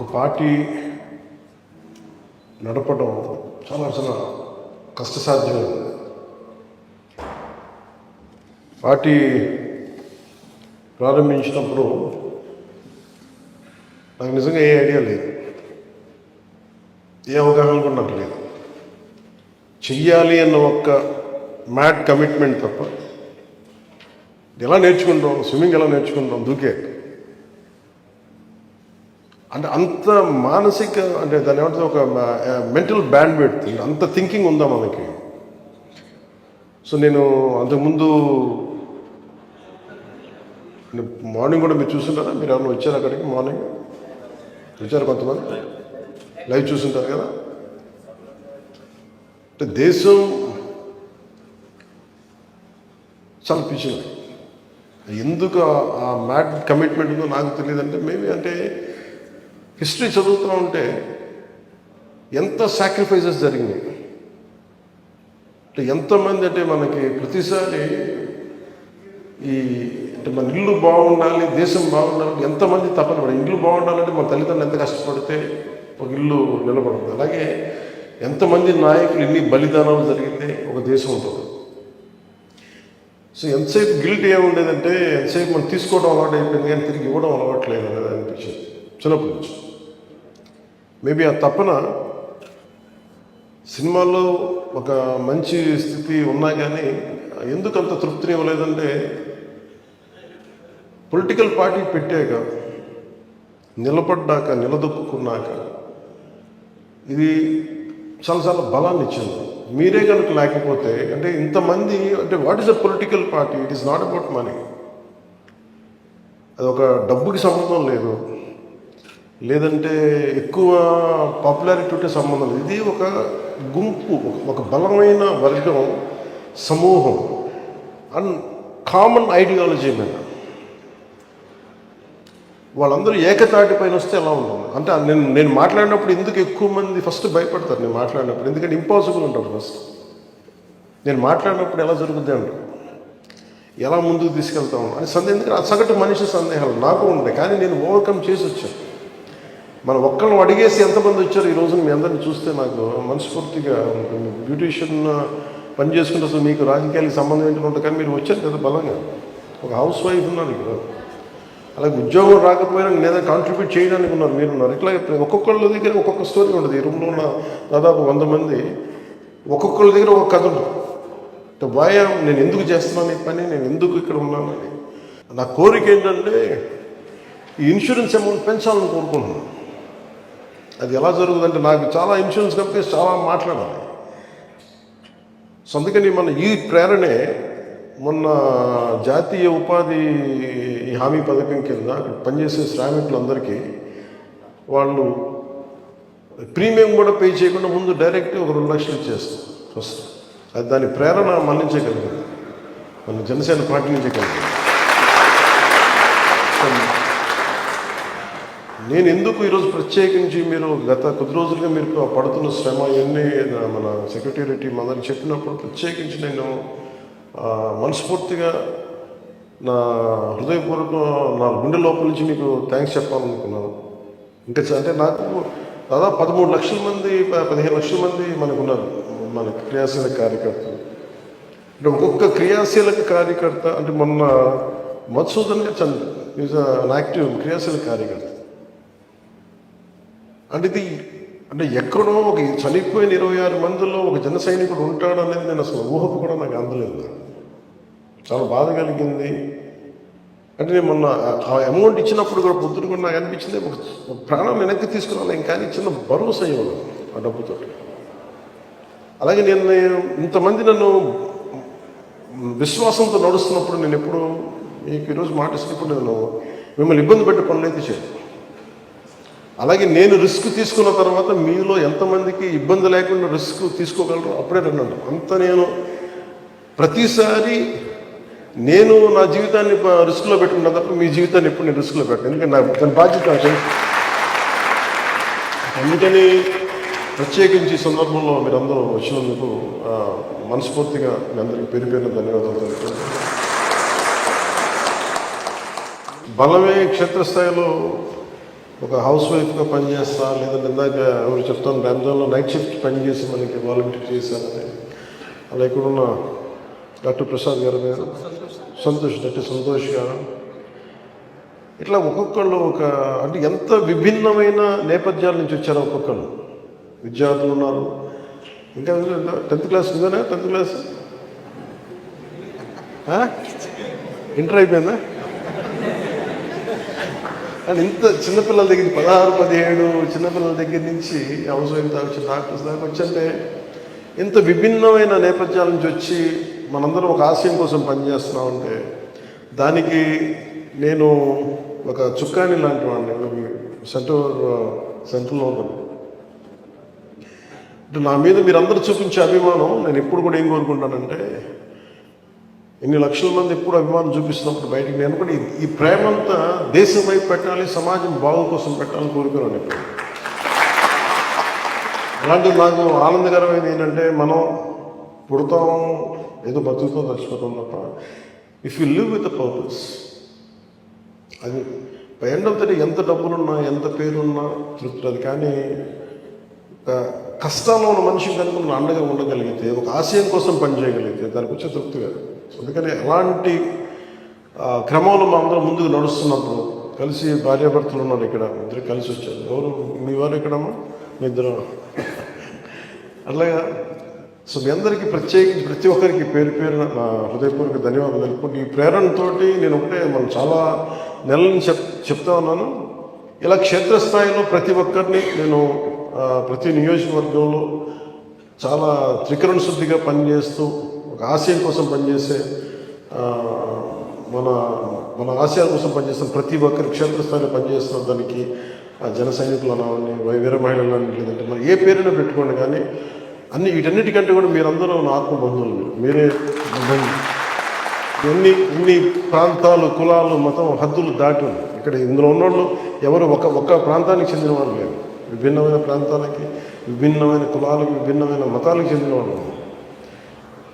ఒక పార్టీ నడపడం చాలా చాలా కష్టసాధ్యమైనది పార్టీ ప్రారంభించినప్పుడు నాకు నిజంగా ఏ ఐడియా లేదు. ఏ అవగాహన కూడా నాకు లేదు. చెయ్యాలి అన్న ఒక్క మ్యాడ్ కమిట్మెంట్ తప్ప ఎలా నేర్చుకుంటాం? స్విమ్మింగ్ ఎలా నేర్చుకుంటాం? దూకే. అంటే అంత మానసిక అంటే దాని ఏమంటే ఒక మెంటల్ బ్యాండ్ పెడుతుంది అంత థింకింగ్ ఉందా మనకి? సో నేను అంతకుముందు మార్నింగ్ కూడా మీరు చూస్తుంటారా? మీరు ఎవరైనా వచ్చారు అక్కడికి మార్నింగ్? వచ్చారు కొంతమంది? లైవ్ చూస్తుంటారు కదా? అంటే దేశం చాలా పిచ్చింది. ఎందుకు ఆ- మ్యాట్ మ్యాడ్ కమిట్మెంట్ ఉందో నాకు తెలియదు అంటే మేబీ అంటే హిస్టరీ చదువుతూ ఉంటే ఎంత సాక్రిఫైసెస్ జరిగినాయి. అంటే ఎంతమంది అంటే మనకి ప్రతిసారి ఈ అంటే మన ఇల్లు బాగుండాలి దేశం బాగుండాలి ఎంతమంది తపన పడి ఇల్లు బాగుండాలంటే మన తల్లిదండ్రులు ఎంత కష్టపడితే ఒక ఇల్లు నిలబడుతుంది. అలాగే ఎంతమంది నాయకులు ఎన్ని బలిదానాలు జరిగితే ఒక దేశం ఉంటుంది. సో ఎంతసేపు గిల్ట్ ఏముండేదంటే ఎంతసేపు మనం తీసుకోవడం అలవాటు అయిపోయింది కానీ తిరిగి ఇవ్వడం అలవాట్లేదు అనేది అనిపించింది. చిన్నప్పటి నుంచి. మేబీ ఆ తపన సినిమాల్లో ఒక మంచి స్థితి ఉన్నా కానీ ఎందుకు అంత తృప్తిని ఇవ్వలేదంటే పొలిటికల్ పార్టీ పెట్టాక నిలబడ్డాక నిలదొక్కున్నాక ఇది చాలా చాలా బలాన్ని ఇచ్చింది. మీరే కనుక లేకపోతే అంటే ఇంతమంది అంటే what is a political party it is not about money అది ఒక డబ్బుకి సంబంధం లేదు. లేదంటే ఎక్కువ పాపులారిటీ ఉంటే సంబంధం లేదు. ఇది ఒక గుంపు ఒక బలమైన వర్గం సమూహం. అండ్ కామన్ ఐడియాలజీ మీద. వాళ్ళందరూ ఏకతాటి పైన వస్తే ఎలా ఉంటుంది? అంటే నేను నేను మాట్లాడినప్పుడు ఎందుకు ఎక్కువ మంది ఫస్ట్ భయపడతారు? నేను మాట్లాడినప్పుడు ఎందుకంటే ఇంపాసిబుల్ అంటారు ఫస్ట్ నేను మాట్లాడినప్పుడు ఎలా జరుగుద్ది అంటారు? ఎలా ముందుకు తీసుకెళ్తాం? అని సందేహం ఎందుకంటే సగటు మనిషి సందేహాలు నాకు ఉంటాయి కానీ నేను ఓవర్కమ్ చేసి వచ్చాను. మనం ఒక్కళ్ళని అడిగేసి ఎంతమంది వచ్చారు ఈ రోజున మీ అందరిని చూస్తే నాకు మనస్ఫూర్తిగా ఉంటుంది. బ్యూటీషియన్ పని చేసుకుంటే అసలు మీకు రాజకీయాలకు సంబంధం ఏంటంటే కానీ మీరు వచ్చారు కదా బలంగా. ఒక హౌస్ వైఫ్ ఉన్నారు ఇక్కడ. అలాగే ఉద్యోగం రాకపోయినా లేదా కాంట్రిబ్యూట్ చేయడానికి ఉన్నారు. మీరు ఉన్నారు. ఇట్లా ఒక్కొక్కళ్ళ దగ్గర ఒక్కొక్క స్టోరీ ఉంటుంది. ఈ రూమ్లో ఉన్న దాదాపు వంద మంది ఒక్కొక్కళ్ళ దగ్గర ఒక కథ ఉంటుంది. బాయ్ నేను ఎందుకు చేస్తున్నాను ఈ పని? నేను ఎందుకు ఇక్కడ ఉన్నానని నా కోరిక ఏంటంటే ఈ ఇన్సూరెన్స్ అమౌంట్ పెంచాలని కోరుకుంటున్నాను. అది ఎలా జరుగుతుందంటే నాకు చాలా ఇన్సూరెన్స్ కంపెనీస్ చాలా మాట్లాడాలి. సో అందుకని మన ఈ ప్రేరణే మొన్న జాతీయ ఉపాధి హామీ పథకం కింద పనిచేసే శ్రామికులందరికీ వాళ్ళు ప్రీమియం కూడా పే చేయకుండా ముందు డైరెక్ట్ ఒక రెండు లక్షలు ఇచ్చేస్తాం ఫస్ట్ అది దాని ప్రేరణ మన్నించగలిగింది. మన జనసేన పార్టీ నుంచే కలిగింది నేను ఎందుకు ఈరోజు ప్రత్యేకించి మీరు గత కొద్ది రోజులుగా మీరు పడుతున్న శ్రమ ఇవన్నీ మన సెక్రటేరియట్ టీం అందరికి చెప్పినప్పుడు ప్రత్యేకించి నేను మనస్ఫూర్తిగా నా హృదయపూర్వక నా గుండె లోపల నుంచి మీకు థ్యాంక్స్ చెప్పాలనుకున్నాను. ఇంకా అంటే నాకు దాదాపు పదమూడు లక్షల మంది పదిహేను లక్షల మంది మనకు ఉన్నారు మన క్రియాశీల కార్యకర్తలు. అంటే ఒక్కొక్క క్రియాశీలక కార్యకర్త అంటే మొన్న మధుసూదన్ గారు చంద్ర ఈజ్ అన్ యాక్టివ్ క్రియాశీల కార్యకర్త. అంటే ఇది అంటే ఎక్కడో ఒక చనిపోయిన ఇరవై ఆరు మందిలో ఒక జన సైనికుడు ఉంటాడు అనేది నేను అసలు ఊహకు కూడా నాకు అందలేదు. చాలా బాధ కలిగింది. అంటే నేను మొన్న ఆ- అమౌంట్ ఇచ్చినప్పుడు కూడా పొద్దున కూడా నాకు అనిపించింది ఒక ప్రాణం వెనక్కి తీసుకురాలేం కానీ చిన్న భరోసా ఇవ్వను ఆ డబ్బుతో అలాగే నేను నేను ఇంతమంది నన్ను విశ్వాసంతో నడుస్తున్నప్పుడు నేను ఎప్పుడు మీకు ఈరోజు మాట ఇచ్చినప్పుడు నేను మిమ్మల్ని ఇబ్బంది పెట్టే పనులు అయితే చేయను. అలాగే నేను రిస్క్ తీసుకున్న తర్వాత మీలో ఎంతమందికి ఇబ్బంది లేకుండా రిస్క్ తీసుకోగలరు అప్పుడే రండి అంత నేను ప్రతిసారి నేను నా జీవితాన్ని రిస్క్లో పెట్టుకున్న తప్ప మీ జీవితాన్ని ఎప్పుడు నేను రిస్క్లో పెట్టాను. ఎందుకంటే నాకు దాని బాధ్యత నాకు అందుకని ప్రత్యేకించి ఈ సందర్భంలో మీరందరూ వచ్చినందుకు మనస్ఫూర్తిగా మీ అందరికీ పేరు పేరున ధన్యవాదాలు తెలుపుతున్నాను. బలమే క్షేత్రస్థాయిలో ఒక హౌస్ వైఫ్గా పనిచేస్తా లేదంటే ఇందాక ఎవరు చెప్తాను రంజాన్లో నైట్ షిఫ్ట్ పనిచేసి మనకి వాలంటీర్ చేశానని అలా ఇక్కడున్న డాక్టర్ ప్రసాద్ గారు మీరు సంతోష్ డాక్టర్ సంతోష్ గారు. ఇట్లా ఒక్కొక్కళ్ళు ఒక అంటే ఎంత విభిన్నమైన నేపథ్యాల నుంచి వచ్చారు ఒక్కొక్కళ్ళు. విద్యార్థులు ఉన్నారు. ఇంకా టెన్త్ క్లాస్ ఉందనే? Tenth class? ఇంటర్ అయిపోయిందా? అండ్ ఇంత చిన్నపిల్లల దగ్గర పదహారు పదిహేడు చిన్నపిల్లల దగ్గర నుంచి హౌస్ వైఫ్ దాకా వచ్చి డాక్టర్స్ దాకా వచ్చంటే ఇంత విభిన్నమైన నేపథ్యాల నుంచి వచ్చి మనందరం ఒక ఆశయం కోసం పనిచేస్తున్నామంటే దానికి నేను ఒక చుక్కాని లాంటి వాడిని. సెంటర్ సెంటర్లో ఉన్నాను. అంటే నా మీద మీరందరూ చూపించే అభిమానం నేను ఎప్పుడు కూడా ఏం కోరుకుంటానంటే ఇన్ని లక్షల మంది ఎప్పుడు అభిమానం చూపిస్తున్నప్పుడు బయటికి నేను కూడా ఈ- ఈ ప్రేమ అంతా దేశం వైపు పెట్టాలి సమాజం బాగు కోసం పెట్టాలని కోరుకున్నాను ఇప్పుడు అలాంటి నాకు ఆనందకరమైనది ఏంటంటే మనం పుడతాం ఏదో బతుకుతో చచ్చిపోతాం తప్ప. If you live with purpose అది ఎండ్ ఆఫ్ ద డే ఎంత డబ్బులున్నా ఎంత పేరున్నా తృప్తి అది కానీ కష్టంలో ఉన్న మనిషి కనుక అండగా ఉండగలిగితే ఒక ఆశయం కోసం పనిచేయగలిగితే దానికి వచ్చే తృప్తి అందుకని అలాంటి క్రమంలో మా అందరం ముందుకు నడుస్తున్నప్పుడు కలిసి భార్యాభర్తలు ఉన్నారు ఇక్కడ ఇద్దరు కలిసి వచ్చారు. ఎవరు? మీ వారు ఎక్కడమ్మా? మీ ఇద్దరు. అట్లాగా సో మీ అందరికీ ప్రత్యేకించి ప్రతి ఒక్కరికి పేరు పేరున నా హృదయపూర్వక ధన్యవాదాలు తెలుపుకుంటూ ఈ ప్రేరణతోటి నేను ఒకటే మనం చాలా నెలల నుంచి చెప్ చెప్తా ఉన్నాను. ఇలా క్షేత్రస్థాయిలో ప్రతి ఒక్కరిని నేను ప్రతి నియోజకవర్గంలో చాలా త్రికరణ శుద్ధిగా పనిచేస్తూ ఒక ఆశయం కోసం పనిచేసే మన మన ఆశయాల కోసం పనిచేస్తున్న ప్రతి ఒక్కరి క్షేత్రస్థాయిలో పనిచేస్తున్న దానికి ఆ జన సైనికులు అనవని వీర మహిళలు అని లేదంటే మరి ఏ పేరైనా పెట్టుకోండి కానీ అన్ని వీటన్నిటికంటే కూడా మీరందరూ నా ఆత్మ మీరు. మీరే బంధువులు. ఎన్ని ఇన్ని ప్రాంతాలు కులాలు మతం హద్దులు దాటి ఇక్కడ ఇందులో ఉన్నోళ్ళు ఎవరు ఒక ఒక్క ప్రాంతానికి చెందిన వాళ్ళు లేరు. విభిన్నమైన ప్రాంతాలకి విభిన్నమైన కులాలకు విభిన్నమైన మతాలకు చెందిన వాళ్ళు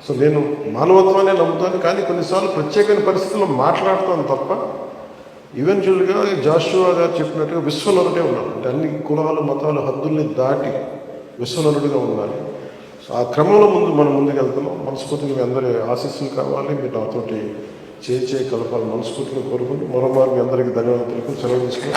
సో నేను మానవత్వాన్ని నమ్ముతాను కానీ కొన్నిసార్లు ప్రత్యేకమైన పరిస్థితుల్లో మాట్లాడతాను తప్ప ఈవెన్చువల్గా జాషువా గారు చెప్పినట్టుగా విశ్వనరుడే ఉన్నాడు. అంటే అన్ని కులాలు మతాలు హద్దుల్ని దాటి విశ్వనరుడిగా ఉండాలి. సో ఆ క్రమంలో ముందు మనం ముందుకు వెళ్తున్నాం. మనస్ఫూర్తిగా మీ అందరి ఆశీస్సులు కావాలి. మీరు నాతోటి చేయి చేయి కలపాలి మనస్ఫూర్తిని కోరుకుంటూ మరో మీ అందరికీ ధన్యవాదాలు తెలుపు సెలవు తీసుకుని